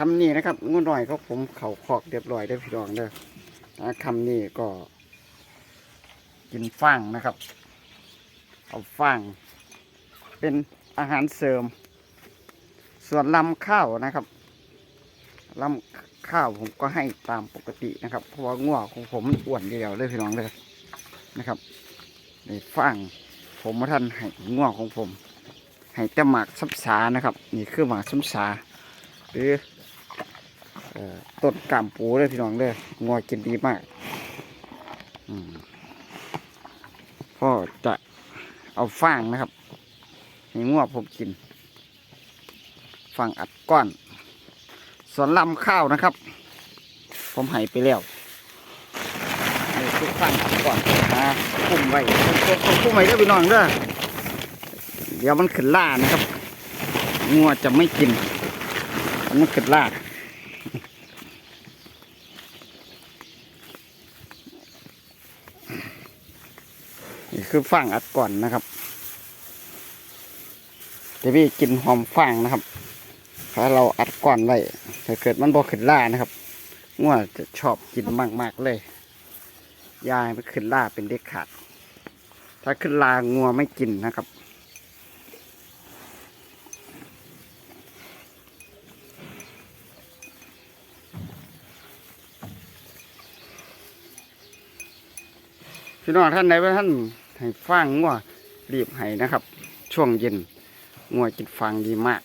คำนี้นะครับงูหน่อยเขาผมเขาคอกเรียบร้อยได้พี่น้องเด้อคำนี้ก็ กินฟางนะครับ เอาฟางเป็นอาหารเสริม ส่วนลำข้าวนะครับลำข้าวผมก็ให้ตามปกตินะครับ เพราะว่าง่วของผมอ้วนเดียวเลยพี่น้องเลยนะครับในฟางผมมาท่านให้ง่วของผมให้แต่หมากซับสานะครับ นี่คือหมากซับสาหรือ ต้นกามปูเลยพี่น้องเลยงัวกินดีมากพ่อจะเอาฟางนะครับให้งัวผมกินฟางอัดก้อนส่วนลำข้าวนะครับ ผมให้ไปแล้วนี่คือฟางอัดก้อนนะคุ้มไว้คุ้มไว้ด้พี่น้องเด้อเดี๋ยวมันขึ้นล่านะครับงัวจะไม่กินมันขึ้นล่า นี่คือฟางอัดก่อนนะครับเดี๋ยวพี่กินหอมฟางนะครับถ้าเราอัดก่อนไว้ถ้าเกิดมันบอขึ้นล่านะครับงัวจะชอบกินมาก ๆ เลย ยายมันขึ้นล่าเป็นเด็กขาด ถ้าขึ้นลางัวไม่กินนะครับพี่น้องท่านใดว่าท่าน ให้ฟางงัวรีบให้นะครับ ช่วงเย็นงัวกินฟางดีมาก